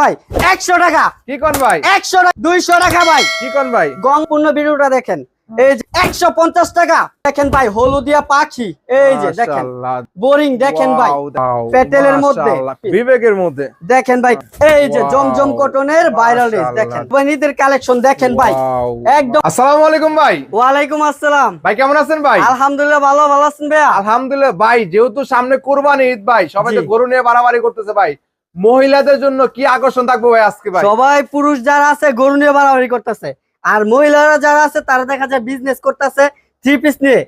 ভাই একশো টাকা। কি কোন ভাই? একশো দুইশো টাকা ভাই। কি কোন ভাই? গং পূর্ণ ভিডিওটা দেখেন। এই যে একশো পঞ্চাশ টাকা। দেখেন ভাই হলুদিয়া পাখি। এই যে দেখেন। বোরিং দেখেন ভাই। wow, মধ্যে। বিবেকের মধ্যে। দেখেন ভাই এই যে জমজম কটনের ভাইরাল ড্রেস। দেখেন। বনিদের কালেকশন দেখেন ভাই। একদম। আসসালামু আলাইকুম ভাই। ওয়ালাইকুম আসসালাম। ভাই কেমন আছেন ভাই? আলহামদুলিল্লাহ ভালো ভালো আছেন ভাই আলহামদুলিল্লাহ। ভাই যেহেতু সামনে কোরবানি ঈদ ভাই সবাই তো গরু নিয়ে বাড়াবাড়ি করতেছে ভাই। মহিলাদের জন্য কি আকর্ষণ থাকবে ভাই আজকে ভাই? সবাই পুরুষ যারা আছে গরু নিয়ে বাড়াবাড়ি করতেছে। আর মহিলারা যারা আছে তারা দেখা যায় বিজনেস করতেছে থ্রি পিস নিয়ে।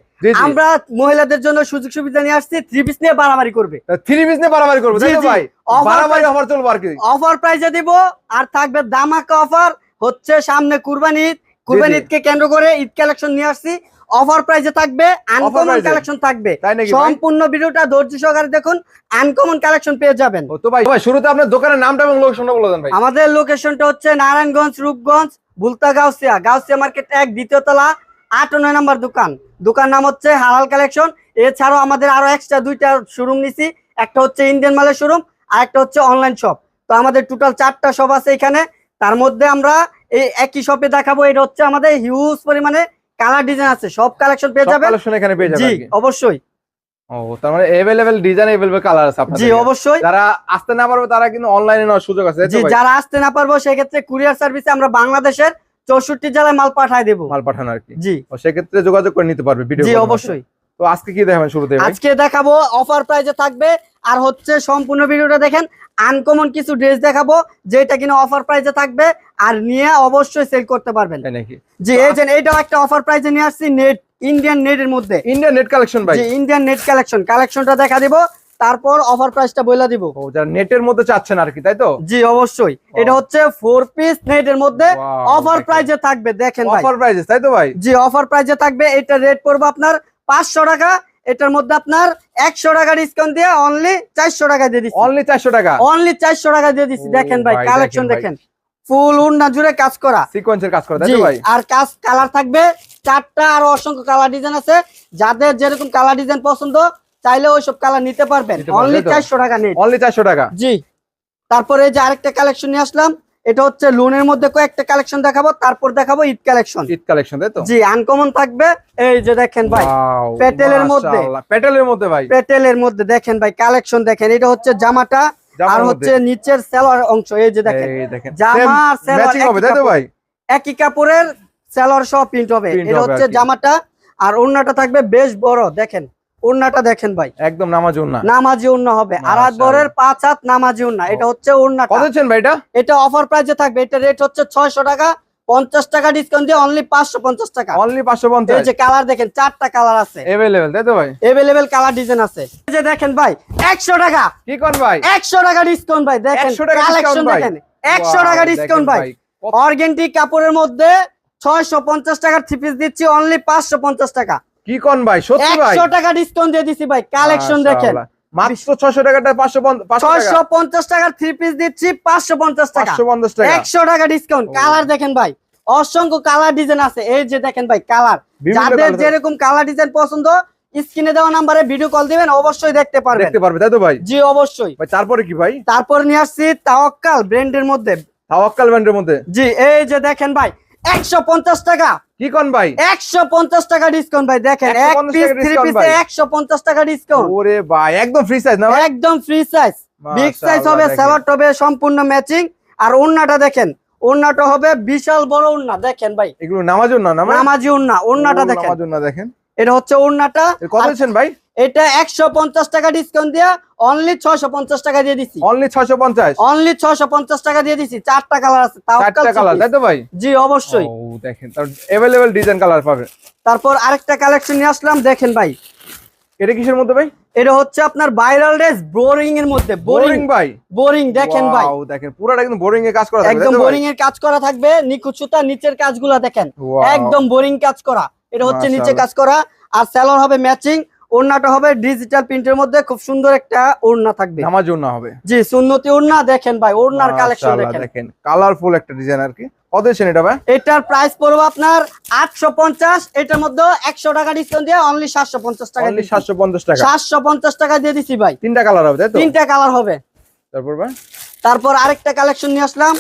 আমরা মহিলাদের জন্য সুযোগ সুবিধা নিয়ে আসছি থ্রি পিস নিয়ে বাড়াবাড়ি করবে। থ্রি পিস নিয়ে বাড়াবাড়ি করব। ভাই? বাড়াবাড়ি অফার চলবো আর কি। অফার প্রাইজে দিব আর থাকবে দামাকা অফার হচ্ছে সামনে কুরবানি ঈদ। কুরবানি ঈদকে কেন্দ্র করে ঈদ কালেকশন নিয়ে আসছি। অফার প্রাইজে থাকবে আনকমন কালেকশন থাকবে। সম্পূর্ণ ভিডিওটা ধৈর্য সহকারে দেখুন আনকমন কালেকশন পেয়ে যাবেন। তো ভাই ভাই শুরুতে আপনার দোকানের নামটা এবং লোকেশনটা বলে দেন ভাই। আমাদের লোকেশনটা হচ্ছে নারায়ণগঞ্জ রূপগঞ্জ বুলতা গাউসিয়া। গাউসিয়া মার্কেট এক দ্বিতীয় তলা আট ও নয় নম্বর দোকান। দোকান নাম হচ্ছে হালাল কালেকশন এছাড়াও আমাদের আরও এক্সট্রা দুইটা শোরুম নিছি। একটা হচ্ছে ইন্ডিয়ান মালের শোরুম আর একটা হচ্ছে অনলাইন শপ তো আমাদের টোটাল চারটা শপ আছে এখানে। তার মধ্যে আমরা এই একই শপে দেখাবো। এটা হচ্ছে আমাদের হিউজ পরিমাণে কালার ডিজাইন আছে সব কালেকশন পেয়ে যাবেন। কালেকশন এখানে পেয়ে যাবেন জি অবশ্যই। ও তার মানে अवेलेबल ডিজাইন अवेलेबल কালার আছে আপনাদের জি অবশ্যই। যারা আসতে না পারবে তারা কিন্তু অনলাইনে নেওয়ার সুযোগ আছে জি যারা আসতে না পারবে সেই ক্ষেত্রে কুরিয়ার সার্ভিসে আমরা বাংলাদেশের চৌষট্টি জেলায় মাল পাঠায় দেবো। মাল পাঠানো আর কি। জি। ও সেক্ষেত্রে যোগাযোগ করে নিতে পারবে ভিডিও জি অবশ্যই। তো আজকে কি দেখাবেন শুরুতে আজকে দেখাবো অফার প্রাইজে থাকবে। আর হচ্ছে সম্পূর্ণ ভিডিওটা দেখেন আনকমন কিছু ড্রেস দেখাবো যেটা কিনা অফার প্রাইজে থাকবে আর নিয়ে অবশ্যই সেল করতে পারবেন। নাকি? জি এই যে এইটাও একটা অফার প্রাইজে নিয়ে আসছি নেট ইন্ডিয়ান নেট এর মধ্যে। ইন্ডিয়ান নেট কালেকশন ভাই। জি ইন্ডিয়ান নেট কালেকশন কালেকশনটা দেখা দিব তারপর অফার প্রাইসটা বলে দিব। ও যারা নেটের মধ্যে চাচ্ছেন আর কি তাই তো? জি অবশ্যই। এটা হচ্ছে ফোর পিস নেট এর মধ্যে অফার। প্রাইজে থাকবে দেখেন ভাই। অফার প্রাইসেস তাই তো ভাই? জি অফার প্রাইজে থাকবে এটা রেট পড়বে আপনার পাঁচশো টাকা এটার মধ্যে আপনার একশো টাকা ডিসকাউন্ট দিয়ে অনলি চারশো টাকা দিয়ে দিচ্ছি। অনলি চারশো টাকা? অনলি চারশো টাকা দিয়ে দিচ্ছি। দেখেন ভাই কালেকশন দেখেন ফুল উন্না জুড়ে কাজ করা। সিকোয়েন্সের কাজ করা ভাই? আর কাজ কালার থাকবে চারটা আর অসংখ্য কালার ডিজাইন আছে। যাদের যেরকম কালার ডিজাইন পছন্দ চাইলে ওইসব কালার নিতে পারবেন। অনলি চারশো টাকা নেই অনলি চারশো টাকা? জি তারপরে এই যে আরেকটা কালেকশন নিয়ে আসলাম। এটা হচ্ছে লোনের মধ্যে কয়েকটা কালেকশন দেখাবো তারপর দেখাবো ঈদ কালেকশন ঈদ কালেকশন তাই তো? জি আনকমন থাকবে। এই যে দেখেন ভাই পেটেলের মধ্যে। প্যাটেলের মধ্যে ভাই। পেটেলের মধ্যে দেখেন ভাই কালেকশন দেখেন। এটা হচ্ছে জামাটা আর হচ্ছে নিচের সেলোয়ার অংশ এই যে দেখেন। জামা আর সালোয়ার ম্যাচিং হবে একই তাই তো ভাই? একই কাপড়ের সেলোয়ার সহ প্রিন্ট হবে। এটা হচ্ছে জামাটা আর ওড়নাটা থাকবে বেশ বড় দেখেন। ওড়নাটা দেখেন ভাই। একদম নামাজুন না নামাজি ওড়না হবে। আর বরের পাঁচ হাত নামাজি ওড়না। এটা হচ্ছে ওড়নাটা। কত দিচ্ছেন ভাই এটা? এটা অফার প্রাইসে থাকবে। এটা রেট হচ্ছে ছয়শো টাকা। পঞ্চাশ টাকা ডিসকাউন্ট দিয়ে অনলি পাঁচশো পঞ্চাশ টাকা। অনলি পাঁচশো এই যে কালার দেখেন চারটা কালার আছে। এভেলেবেল তাই তো ভাই? এভেলেবেল কালার ডিজাইন আছে। এই যে দেখেন ভাই একশো টাকা। কি কোন ভাই? একশো টাকা ডিসকাউন্ট ভাই দেখেন। কালেকশন দেখেন। একশো টাকা ডিসকাউন্ট ভাই। অর্গেন্টিক কাপড়ের মধ্যে ছয়শো পঞ্চাশ টাকার থ্রি পিস দিচ্ছি অনলি পাঁচশো পঞ্চাশ টাকা। কি কোন ভাই? সত্যি ভাই? একশো টাকা ডিসকাউন্ট দিয়ে দিচ্ছি ভাই কালেকশন দেখেন। মাত্র ছশো টাকাটা পাঁচশো পাঁচশো ছয়শো পঞ্চাশ টাকার থ্রি পিস দিচ্ছি পাঁচশো পঞ্চাশ টাকা। পাঁচশো পঞ্চাশ টাকা। একশো টাকা ডিসকাউন্ট কালার দেখেন ভাই অসংখ্য কালার ডিজাইন আছে। এই যে দেখেন ভাই কালার যাদের যেরকম কালার ডিজাইন পছন্দ স্ক্রিনে দেওয়া নাম্বারে ভিডিও কল দিবেন অবশ্যই দেখতে পারবেন। দেখতে পারবে তাই তো ভাই? জি অবশ্যই। ভাই তারপরে কি ভাই? তারপর নিয়ে আসছি তাওয়াক্কাল ব্র্যান্ডের মধ্যে। তাওয়াক্কাল ব্যান্ডের মধ্যে? জি এই যে দেখেন ভাই একশো পঞ্চাশ টাকা। কি কোন ভাই? একশো পঞ্চাশ টাকা ডিসকাউন্ট ভাই দেখেন এক পিস থ্রি পিসে। একশো পঞ্চাশ টাকা ডিসকাউন্ট ওরে ভাই একদম ফ্রি সাইজ না একদম ফ্রি সাইজ বিগ সাইজ হবে সেভার টবে সম্পূর্ণ ম্যাচিং আর ওড়নাটা দেখেন ওড়নাটা হবে বিশাল বড় ওন্না দেখেন ভাই। এগুলো নামাজ ওন্না নামাজ নামাজি ওন্নাটা দেখেন। নামাজ ওন্না দেখেন। এটা হচ্ছে ওড়নাটা। কত দিচ্ছেন ভাই? এটা একশো পঞ্চাশ টাকা ডিসকাউন্ট দিয়ে অনলি ছয়শো পঞ্চাশ টাকা দিয়ে দিচ্ছি অনলি ছয়শো পঞ্চাশ? অনলি ছয়শো পঞ্চাশ টাকা দিয়ে দিচ্ছি চারটা কালার আছে চারটা কালার তাই তো ভাই? জি অবশ্যই। ও দেখেন এভেলেবেল ডিজাইন কালার পাবে। তারপর আরেকটা কালেকশন নিয়ে আসলাম দেখেন ভাই। এটা কিসের মধ্যে ভাই? এটা হচ্ছে আপনার ভাইরাল ড্রেস বোরিং এর মধ্যে বোরিং ভাই? বোরিং দেখেন ভাই। Wow, দেখেন পুরোটা একদম বোরিং এ কাজ করা থাকবে, একদম? বোরিং এর কাজ করা থাকবে নিখুঁত সুতা নিচের কাজগুলো দেখেন। একদম বোরিং কাজ করা। এটা হচ্ছে নিচে কাজ করা আর স্যালোর হবে ম্যাচিং ওড়নাটা হবে ডিজিটাল প্রিন্টের মধ্যে খুব সুন্দর একটা ওড়না থাকবে। নামাজুন না হবে। জি সুন্নতি ওড়না দেখেন ভাই ওড়নার কালেকশন দেখেন। দেখেন কালারফুল একটা ডিজাইন আর কি। কত দিচ্ছেন এটা ভাই? এটার প্রাইস পড়বে আপনার আটশো পঞ্চাশ এটার মধ্যে একশো টাকা ডিসকাউন্ট দিয়ে অনলি সাতশো পঞ্চাশ টাকা অনলি সাতশো পঞ্চাশ টাকা। সাতশো পঞ্চাশ টাকা দিয়ে দিছি ভাই। তিনটা কালার হবে তাই তো? তিনটা কালার হবে। তারপর ভাই? তারপর আরেকটা কালেকশন নিয়ে আসলাম।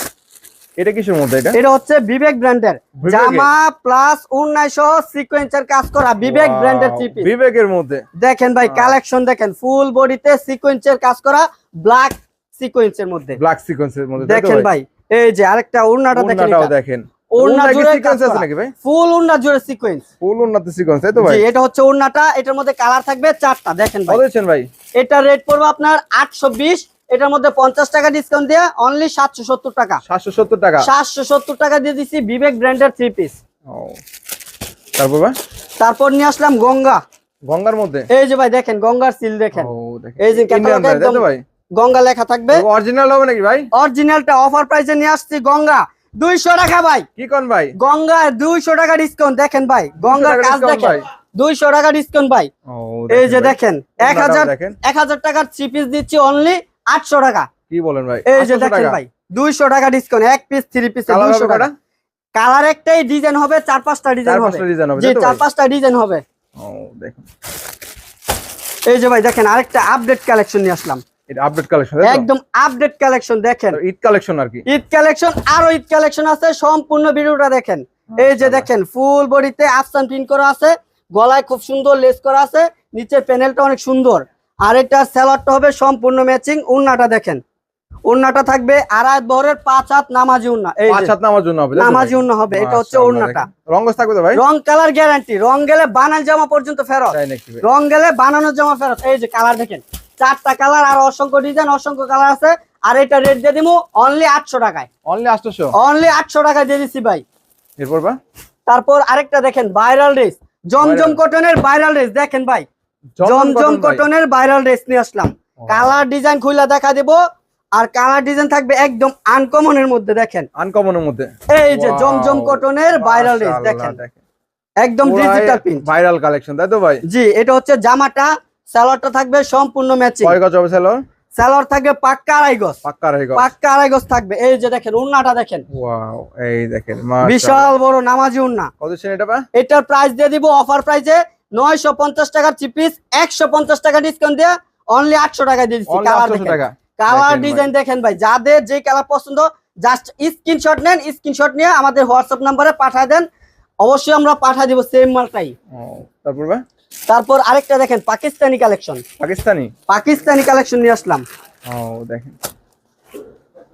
এটা কিসের মধ্যে এটা? এটা হচ্ছে বিবেক ব্র্যান্ডের। জামা প্লাস উন্নাই সহ সিকোয়েন্সের কাজ করা বিবেক ব্র্যান্ডের বিবেকের মধ্যে। দেখেন ভাই কালেকশন দেখেন ফুল বডিতে সিকোয়েন্সের কাজ করা ব্ল্যাক সিকোয়েন্সের মধ্যে। ব্ল্যাক সিকোয়েন্সের মধ্যে দেখেন ভাই? এই যে আরেকটা উন্নাটা দেখেন দেখেন। ওড়না ওড়না জুড়ে সিকোয়েন্স আছে নাকি ভাই? ফুল উন্না জুড়ে সিকোয়েন্স ফুল ওড়নাতে সিকোয়েন্স তাই তো ভাই? জি এটা হচ্ছে উন্নাটা এটার মধ্যে কালার থাকবে চারটা দেখেন ভাই। ভাই? এটা রেট পড়বে আপনার আটশো বিশ এটার মধ্যে পঞ্চাশ টাকা ডিসকাউন্ট দিয়ে অনলি সাতশো সত্তর টাকা। সাতশো সত্তর টাকা? সাতশো সত্তর টাকা দিয়ে দিচ্ছি বিবেক ব্র্যান্ডের থ্রি পিস তারপর তারপর নিয়ে আসলাম গঙ্গা। গঙ্গার মধ্যে? এই যে ভাই দেখেন গঙ্গার সিল দেখেন। এই যে গঙ্গা লেখা থাকবে। অরিজিনাল হবে নাকি ভাই? অরিজিনালটা অফার প্রাইসে নিয়ে আসছি গঙ্গা। দুইশো টাকা ভাই। কি কোন ভাই? গঙ্গা দুইশো টাকা ডিসকাউন্ট দেখেন ভাই। গঙ্গার কাজ দেখেন। ভাই। দুইশো টাকা ডিসকাউন্ট ভাই। এই যে দেখেন এক হাজার দেখেন। এক হাজার টাকার থ্রি পিস দিচ্ছি অনলি আটশো টাকা। কি বলেন ভাই? এই যে দেখেন ভাই দুইশো টাকা ডিসকাউন্ট এক পিস থ্রি পিস কালার দুইশো হবে টাকা। কালার একটাই ডিজাইন হবে চার পাঁচটা ডিজাইন হবে। জি চার পাঁচটা ডিজাইন হবে। ও দেখুন। এই যে ভাই দেখেন আরেকটা আপডেট কালেকশন নিয়ে আসলাম। এটা আপডেট কালেকশন একদম আপডেট কালেকশন দেখেন। ঈদ কালেকশন আর কি? ঈদ কালেকশন আরও ঈদ কালেকশন আছে সম্পূর্ণ ভিডিওটা দেখেন। এই যে দেখেন ফুল বডিতে আফসান প্রিন্ট করা আছে গলায় খুব সুন্দর লেস করা আছে নিচের প্যানেলটা অনেক সুন্দর। আর এটা স্যালাডটা হবে সম্পূর্ণ ম্যাচিং উন্নাটা দেখেন। উন্নাটা থাকবে আর আড়াই বহরের পাঁচ হাত নামাজি উন্না এই পাঁচ হাত নামার জন্য হবে নামাজি উন্না হবে এটা হচ্ছে উন্নাটা। রঙ্গস থাকবে তো ভাই? রং কালার গ্যারান্টি রং গেলে বানান জামা পর্যন্ত ফেরত। রং গেলে বানানোর জামা ফেরত এই যে কালার দেখেন। চারটা কালার আর অসংখ্য ডিজাইন অসংখ্য কালার আছে। আর এটা রেট দিয়ে দিবো অনলি আটশো টাকায়। অনলি 800 অনলি আটশো টাকায় দিয়ে দিছি ভাই। এরপর বা? তারপর আরেকটা দেখেন ভাইরাল ড্রেস জমজম। কটনের ভাইরাল ড্রেস দেখেন ভাই। জমজম কটনের ভাইরাল ড্রেস নিয়ে আসলাম। কালার ডিজাইন খুলে দেখা দেব আর কালার ডিজাইন থাকবে একদম আনকমনের মধ্যে দেখেন। আনকমনের মধ্যে? এই যে জমজম কটনের ভাইরাল ড্রেস দেখেন। একদম ডিজিটাল প্রিন্ট ভাইরাল কালেকশন তাই তো ভাই? জি এটা হচ্ছে জামাটা সালোয়ারটা থাকবে সম্পূর্ণ ম্যাচিং কয় গজ হবে সেলর সালোয়ার থাকবে পাক্কা আড়াই গজ। পাক্কা আড়াই গজ। পাক্কা আড়াই গজ থাকবে। এই যে দেখেন উন্নাটা দেখেন। ওয়াও এই দেখেন বিশাল বড় নামাজি উন্না। কত ছিল এটা বা এটার প্রাইস দিয়ে দিব অফার প্রাইসে নয়শো পঞ্চাশ টাকার চিপিস একশো পঞ্চাশ টাকা ডিসকাউন্ট দিয়ে অনলি আটশো টাকা দিয়ে দিচ্ছি কালার দেখেন। কালার ডিজাইন দেখেন ভাই। যাদের যে কালার পছন্দ জাস্ট স্ক্রিনশট নেন স্ক্রিনশট নিয়ে আমাদের হোয়াটসঅ্যাপ নাম্বারে পাঠায় দেন। অবশ্যই আমরা পাঠায় দিব সেম মালটাই। তারপর তারপর আরেকটা দেখেন পাকিস্তানি কালেকশন পাকিস্তানি? পাকিস্তানি কালেকশন নিয়ে আসলাম। ও দেখেন।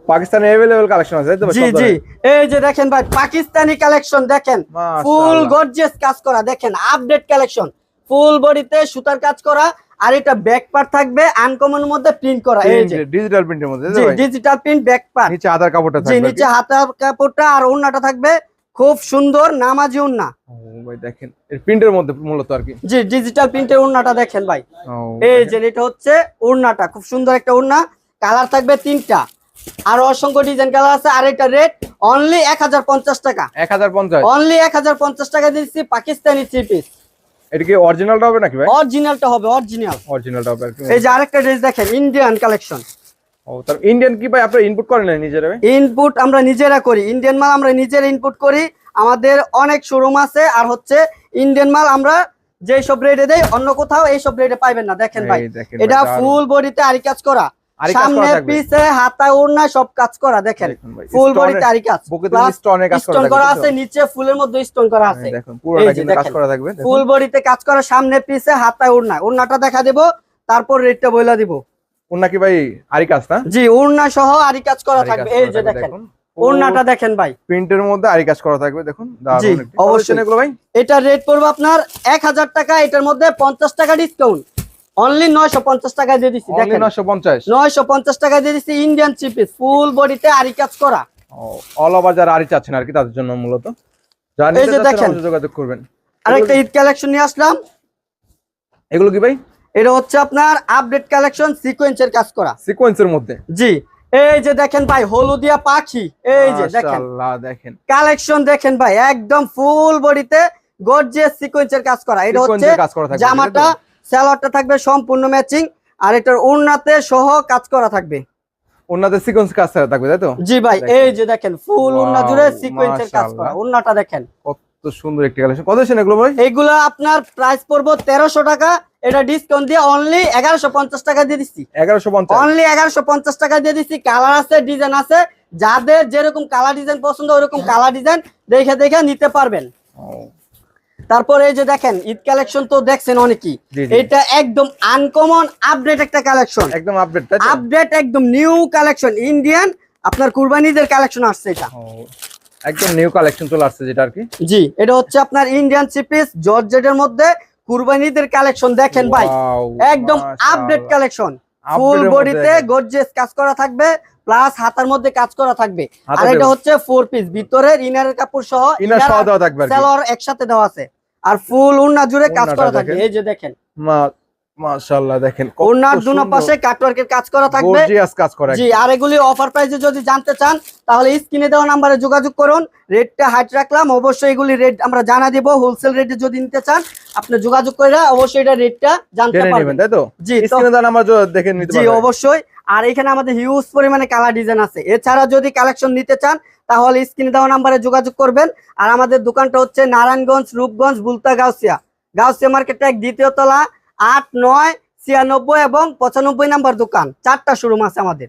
পাকিস্তানি अवेलेबल কালেকশন আছে তাই তো ভাই? জি সব জি ধরনের? এই যে দেখেন ভাই পাকিস্তানি কালেকশন দেখেন মাশাআল্লাহ। ফুল গর্জিয়াস কাজ করা দেখেন আপডেট কালেকশন ফুল বডিতে সুতার কাজ করা আর এটা ব্যাক পার্ট থাকবে আনকমন মধ্যে প্রিন্ট করা এই যে ডিজিটাল প্রিন্টের মধ্যে তাই জি তো ভাই? ডিজিটাল প্রিন্ট ব্যাক পার্ট নিচে আধার কাপড়টা জি থাকবে আর নিচে কি? হাতার কাপড়টা আর ওড়নাটা থাকবে খুব সুন্দর নামাজি ওড়না ও ভাই দেখেন এর প্রিন্টের মধ্যে মূলত আর কি জি ডিজিটাল প্রিন্টের ওড়নাটা দেখেন ভাই ও এই যে এটা হচ্ছে ওড়নাটা খুব সুন্দর একটা ওড়না কালার থাকবে তিনটা আর অসংখ্য ডিজাইন কালার আছে আর এটা রেট অনলি এক হাজার পঞ্চাশ টাকা। 1050 অনলি এক হাজার পঞ্চাশ টাকা দিচ্ছি পাকিস্তানি থ্রি পিস এটা কি অরিজিনালটা হবে নাকি ভাই? অরিজিনালটা হবে অরিজিনাল অরিজিনালটা হবে এই যে আরেকটা ড্রেস দেখেন ইন্ডিয়ান কালেকশন ও তার ইন্ডিয়ান কি ভাই আপনারা ইনপুট করেন না নিজেরা ইনপুট আমরা নিজেরা করি ইন্ডিয়ান মাল আমরা নিজেরা ইনপুট করি। আমাদের অনেক শোরুম আছে আর হচ্ছে ইন্ডিয়ান মাল আমরা যে সব রেটে দেই অন্য কোথাও এই সব রেটে পাইবেন না। দেখেন ভাই এটা ফুল বডিতে আরি কাজ করা। সামনে পিছে হাতা ওড়না সব কাজ করা দেখেন। ফুল এর- আরি কাজ। স্টোনের কাজ করা আছে নিচে ফুলের মধ্যে স্টোন করা আছে। দেখুন পুরোটা কিন্তু কাজ করা থাকবে ফুল বডিতে কাজ করা সামনে পিছে হাতা ওড়না। ওড়নাটা দেখা দেব তারপর রেটটা বইলা দিব। ওনা কি ভাই আরি কাজ না? জি ওড়না সহ আরি কাজ করা থাকবে। এই যে দেখেন ওড়নাটা দেখেন ভাই। প্রিন্টের মধ্যে আরি কাজ করা থাকবে দেখুন। অবশ্যই। এগুলো ভাই। এটা রেট পড়বে আপনার এক হাজার টাকা এটার মধ্যে পঞ্চাশ টাকা ডিসকাউন্ট অনলি নয়শো পঞ্চাশ টাকা দিয়ে অনলি দেখেন। 950 নয়শো পঞ্চাশ টাকা দিয়ে দিচ্ছি ইন্ডিয়ান চিপিস ফুল বডিতে আরি কাজ করা। অল ওভার যারা আরি চাচ্ছেন আর কি তাদের জন্য মূলত। এই যে দেখেন। যোগাযোগ করবেন। আরেকটা ঈদ কালেকশন নিয়ে আসলাম। এগুলো কি ভাই? এটা হচ্ছে আপনার আপডেট কালেকশন সিকোয়েন্সের কাজ করা। সিকোয়েন্সের মধ্যে। জি এই যে দেখেন ভাই হলুদিয়া পাখি এই যে দেখেন। দেখেন। কালেকশন দেখেন ভাই একদম ফুল বডিতে গর্জিয়াস সিকোয়েন্সের কাজ করা। এটা হচ্ছে জামাটা স্যালোয়ারটা থাকবে সম্পূর্ণ ম্যাচিং আর এটার ওড়নাতে সহ কাজ করা থাকবে। ওনাদের সিকোয়েন্স কাজ করা থাকবে তাই তো? জি ভাই এই যে দেখেন ফুল ওড়না জুড়ে সিকোয়েন্সের কাজ করা। ওড়নাটা দেখেন। কত সুন্দর একটি কালেকশন কত দিচ্ছেন এগুলো ভাই? এইগুলো আপনার প্রাইস পড়ব তেরোশো টাকা। এটা ডিসকাউন্ট দিয়ে অনলি এগারোশো পঞ্চাশ টাকা দিয়ে দিচ্ছি। এগারোশো পঞ্চাশ। অনলি এগারোশো পঞ্চাশ টাকা দিয়ে দিচ্ছি। কালার আছে ডিজাইন আছে। যাদের যেরকম কালার ডিজাইন পছন্দ ওরকম কালার ডিজাইন দেখে দেখে নিতে পারবেন। তারপরে এই যে দেখেন ঈদ কালেকশন তো দেখছেন অনেকেই। এটা একদম আনকমন আপডেট একটা কালেকশন একদম আপডেট আপডেট একদম নিউ কালেকশন ইন্ডিয়ান আপনার কুরবানিদের কালেকশন আসছে এটা। একদম নিউ কালেকশন চলে আসছে যেটা আর কি? জি এটা হচ্ছে আপনার ইন্ডিয়ান চিপিস জর্জেটের মধ্যে কুরবানিদের কালেকশন দেখেন ভাই। একদম আপডেট কালেকশন ফুল বডিতে। গর্জিয়াস কাজ করা থাকবে। প্লাস হাতার মধ্যে কাজ করা থাকবে। আর এটা হচ্ছে ফোর পিস ভিতরের ইনারের কাপড় সহ ইনার সহ দেওয়া থাকবে সেলর একসাথে দেওয়া আছে। আর ফুল উন্না জুড়ে কাজ করা থাকবে। এই যে দেখেন। মাশাআল্লাহ দেখেন কত দুনো পাশে কাটওয়ার্কের কাজ করা থাকবে। Gorgeous কাজ করা জি আর এগুলি অফার প্রাইসে যদি জানতে চান তাহলে স্ক্রিনে দেওয়া নাম্বারে যোগাযোগ করুন। রেটটা হাইট রাখলাম। অবশ্যই এগুলি রেট আমরা জানা দিব। হোলসেল রেটে যদি নিতে চান আপনি যোগাযোগ করে অবশ্যই এটা রেটটা জানতে পারবেন। তাই তো? জি তো স্ক্রিনে দেওয়া নাম্বার দেখে নিতে জি অবশ্যই। আর এখানে আমাদের হিউজ পরিমাণে কালার ডিজাইন আছে। এছাড়া যদি কালেকশন নিতে চান, তাহলে স্ক্রিনে দেওয়া নাম্বারে যোগাযোগ করবেন। আর আমাদের দোকানটা হচ্ছে নারায়ণগঞ্জ, রূপগঞ্জ, বুলতা, গাউসিয়া। গাউসিয়া মার্কেটটা এক দ্বিতীয় তলা, আট নয় ছিয়ানব্বই এবং পঁচানব্বই নাম্বার দোকান। চারটা শোরুম আছে আমাদের।